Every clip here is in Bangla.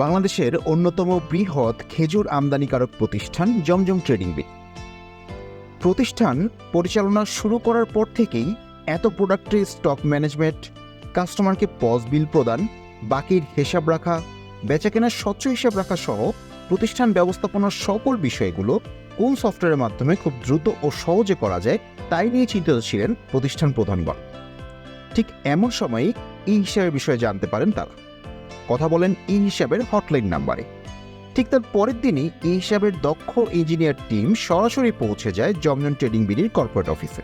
বাংলাদেশের অন্যতম বৃহৎ খেজুর আমদানিকারক প্রতিষ্ঠান জমজম ট্রেডিং বিল। প্রতিষ্ঠান পরিচালনা শুরু করার পর থেকেই এত প্রোডাক্টের স্টক ম্যানেজমেন্ট, কাস্টমারকে পজ বিল প্রদান, বাকির হিসাব রাখা বেচাকেনার স্বচ্ছ হিসাব রাখা সহ প্রতিষ্ঠান ব্যবস্থাপনার সকল বিষয়গুলো কোন সফটওয়্যারের মাধ্যমে খুব দ্রুত ও সহজে করা যায়, তাই নিয়ে চিন্তিত ছিলেন প্রতিষ্ঠান প্রধানগণ। ঠিক এমন সময়ই ই হিসাবের বিষয়ে জানতে পারেন তারা। কথা বলেন ই হিসাবের হটলাইন নাম্বারে। ঠিক তার পরের দিনই ই হিসাবের দক্ষ ইঞ্জিনিয়ার টিম সরাসরি পৌঁছে যায় জমজন ট্রেডিং বিডির কর্পোরেট অফিসে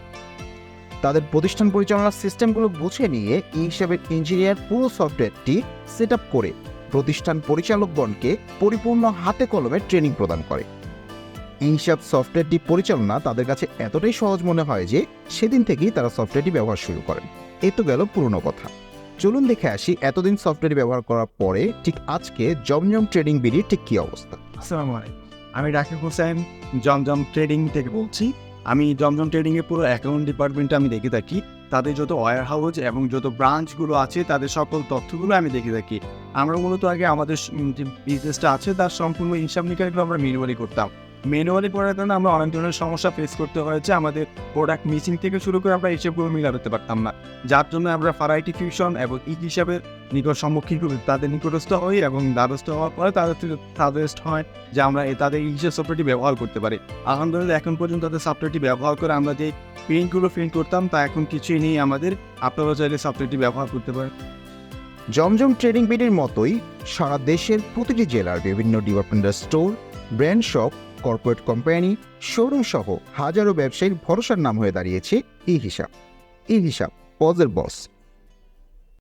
তাদের প্রতিষ্ঠান পরিচালনার সিস্টেমগুলো বুঝে নিয়ে ই হিসাবের ইঞ্জিনিয়ার পুরো সফটওয়্যারটি সেট করে প্রতিষ্ঠান পরিচালকগণকে পরিপূর্ণ হাতে কলমে ট্রেনিং প্রদান করে। হিসাব সফটওয়্যারটি পরিচালনা তাদের কাছে এতটাই সহজ মনে হয় যে সেদিন থেকেই তারা সফটওয়্যারটি ব্যবহার শুরু করেন। এ তো গেল পুরনো কথা। চলুন দেখে আসি এতদিন সফটওয়্যার ব্যবহার করার পরে ঠিক আজকে জমজম ট্রেডিং বিডির ঠিক কী অবস্থা? আসসালামু আলাইকুম। আমি রাকিব হোসেন, জমজম ট্রেডিং থেকে বলছি। আমি জমজম ট্রেডিং এর পুরো অ্যাকাউন্ট ডিপার্টমেন্টে আমি দেখে থাকি। তাদের যত ওয়ার হাউস এবং যত ব্রাঞ্চগুলো আছে, তাদের সকল তথ্যগুলো আমি দেখে থাকি। আমরা মূলত আগে আমাদের যে বিজনেসটা আছে, তার সম্পূর্ণ হিসাব নিকাশগুলো আমরা ম্যানুয়ালি করতাম। ম্যানুয়ালি করার কারণে আমরা অনেক ধরনের সমস্যা ফেস করতে হয়েছে। আমাদের প্রোডাক্ট মিসিং থেকে শুরু করে আমরা হিসেবগুলো মিলাতে পারতাম না। যার জন্য আমরা ফারাইটি ফিউশন এবং ই হিসাবে নিকট সম্মুখীন তাদের নিকটস্থ হই এবং দ্বারস্থ হওয়ার পরে তাদের সাজেস্ট হয় যে আমরা তাদের হিসেব সফটওয়্যারটি ব্যবহার করতে পারি। আলহামদুলিল্লাহ, এখন পর্যন্ত তাদের সফটওয়্যারটি ব্যবহার করে আমরা যে প্রিন্টগুলো প্রিন্ট করতাম, তা এখন কিছুই নেই আমাদের। আপনারা চাইলে সফটওয়্যারটি ব্যবহার করতে পারেন। জমজম ট্রেডিং বিডির মতোই সারা দেশের প্রতিটি জেলার বিভিন্ন departmental store brand shop corporate company showroom সহ হাজারো ব্যবসায়ীর ভরসার নাম হয়ে দাঁড়িয়েছে ই হিসাব। ই হিসাব পজের বস